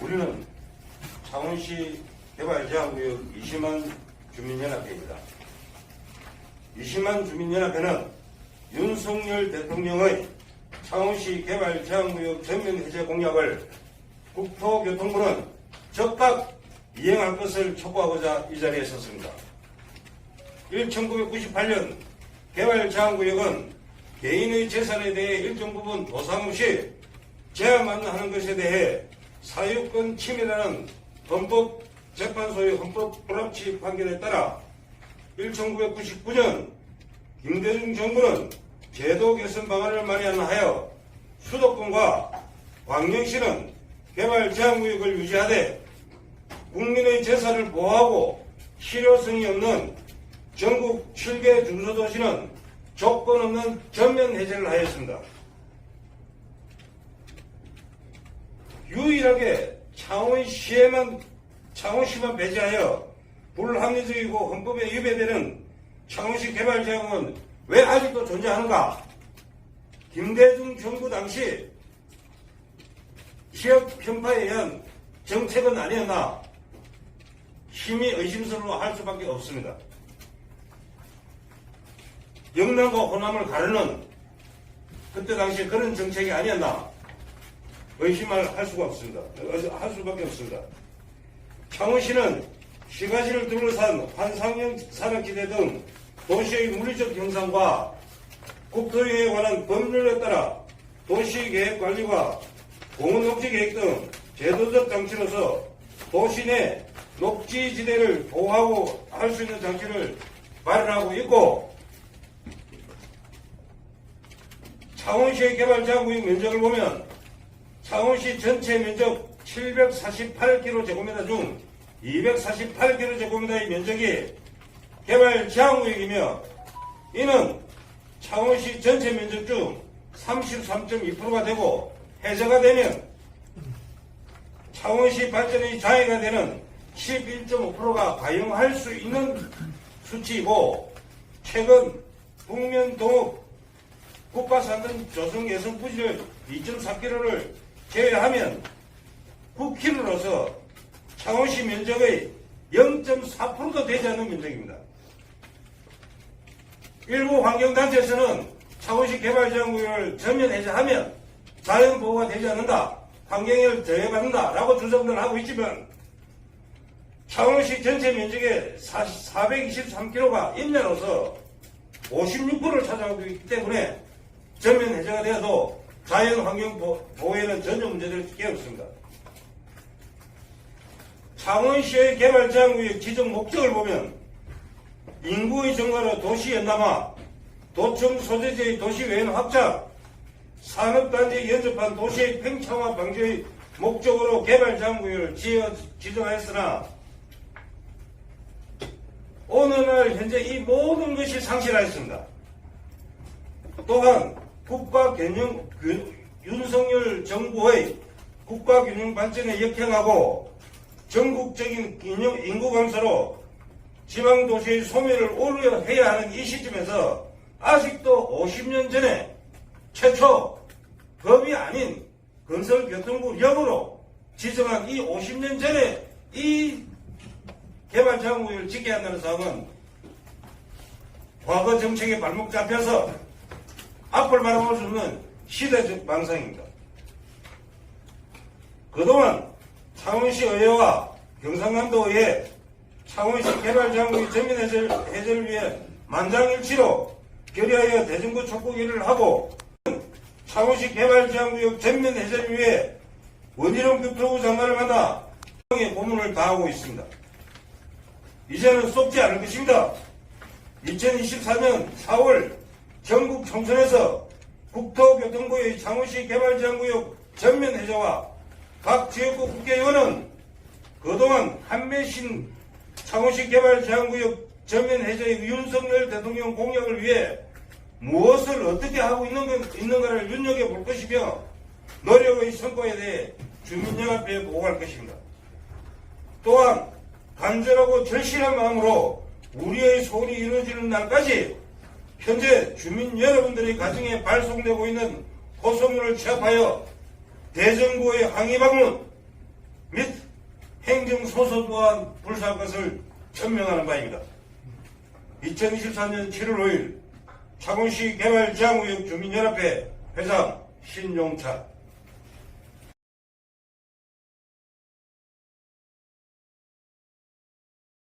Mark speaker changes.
Speaker 1: 우리는 창원시 개발제한구역 20만 주민연합회입니다. 20만 주민연합회는 윤석열 대통령의 창원시 개발 제한구역 전면 해제 공약을 국토교통부는 즉각 이행할 것을 촉구하고자 이 자리에 섰습니다. 1998년 개발 제한구역은 개인의 재산에 대해 일정 부분 보상 없이 제한만 하는 것에 대해 사유권 침해라는 헌법재판소의 헌법 불합치 판결에 따라 1999년 김대중 정부는 제도 개선 방안을 마련하여 수도권과 광역시는 개발 제한구역을 유지하되 국민의 재산을 보호하고 실효성이 없는 전국 7개 중소도시는 없는 전면 해제를 하였습니다. 유일하게 창원시에만 창원시만 배제하여 불합리적이고 헌법에 위배되는 창원시 개발제한은 왜 아직도 존재하는가? 김대중 정부 당시 지역 편파에 의한 정책은 아니었나? 힘이 의심스러워 할 수밖에 없습니다. 영남과 호남을 가르는 그때 당시 그런 정책이 아니었나? 의심을 할 수가 없습니다. 어, 할 수밖에 없습니다. 창원시는 시가지를 둘러싼 환상형 산업지대 등 도시의 물리적 형상과 국토유에 관한 법률에 따라 도시계획관리와 공원녹지계획 등 제도적 장치로서 도시 내 녹지지대를 보호하고 할 수 있는 장치를 마련하고 있고 창원시의 개발자 구역 면적을 보면 창원시 전체 면적 748km제곱미터 중 248km제곱미터의 면적이 개발 제한구역이며 이는 창원시 전체 면적 중 33.2%가 되고 해제가 되면 창원시 발전의 장애가 되는 11.5%가 가용할 수 있는 수치이고 최근 북면 동업 국가산등 조성 예성 부지를 2.4km를 제외하면 9km로서 창원시 면적의 0.4%도 되지 않는 면적입니다. 일부 환경단체에서는 창원시 개발지원구역을 전면 해제하면 자연보호가 되지 않는다, 환경을 저해받는다 라고 주장들 하고 있지만 창원시 전체 면적의 423km가 인면으로서 56%를 차지하고 있기 때문에 전면 해제가 되어도 자연 환경 보- 보호에는 전혀 문제될 게 없습니다. 창원시의 개발 제한구역 지정 목적을 보면 인구의 증가로 도시 연남화, 도청 소재지의 도시 외연 확장, 산업단지 연접한 도시의 팽창화 방지의 목적으로 개발 제한구역을 지어 지정하였으나 오늘날 현재 이 모든 것이 상실하였습니다. 또한 국가균형 균- 윤석열 정부의 국가균형 발전에 역행하고 전국적인 균형 인구 감소로 지방 도시의 소멸을 우려해야 하는 이 시점에서 아직도 50년 전에 최초 법이 아닌 건설교통부 역으로 지정한 이 50년 전에 이 개발자원구역을 짓게 한다는 사항은 과거 정책에 발목 잡혀서 앞을 바라볼 수 없는 시대적 망상입니다. 그동안 창원시 의회와 경상남도 의회, 창원시 개발장구의 전면 해제를, 해제를 위해 만장일치로 결의하여 대정부 촉구기를 하고 창원시 개발장구역 전면 해제를 위해 원희룡 교통부 장관을 만나 의 고문을 다하고 있습니다. 이제는 쏟지 않을 것입니다. 2024년 4월 전국 총선에서 국토교통부의 창원시 개발지원구역 전면 해제와 각 지역구 국회의원은 그동안 한매신 창원시 개발지원구역 전면 해제의 윤석열 대통령 공약을 위해 무엇을 어떻게 하고 있는가를 눈여겨볼 것이며 노력의 성과에 대해 주민연합회에 보고할 것입니다. 또한 간절하고 절실한 마음으로 우리의 소원이 이루어지는 날까지 현재 주민 여러분들의 가정에 발송되고 있는 고소문을 취합하여 대정부의 항의 방문 및 행정소송 또한 불사할 것을 천명하는 바입니다. 2024년 7월 5일 창원시 개발지향구역 주민연합회 회장 신용찬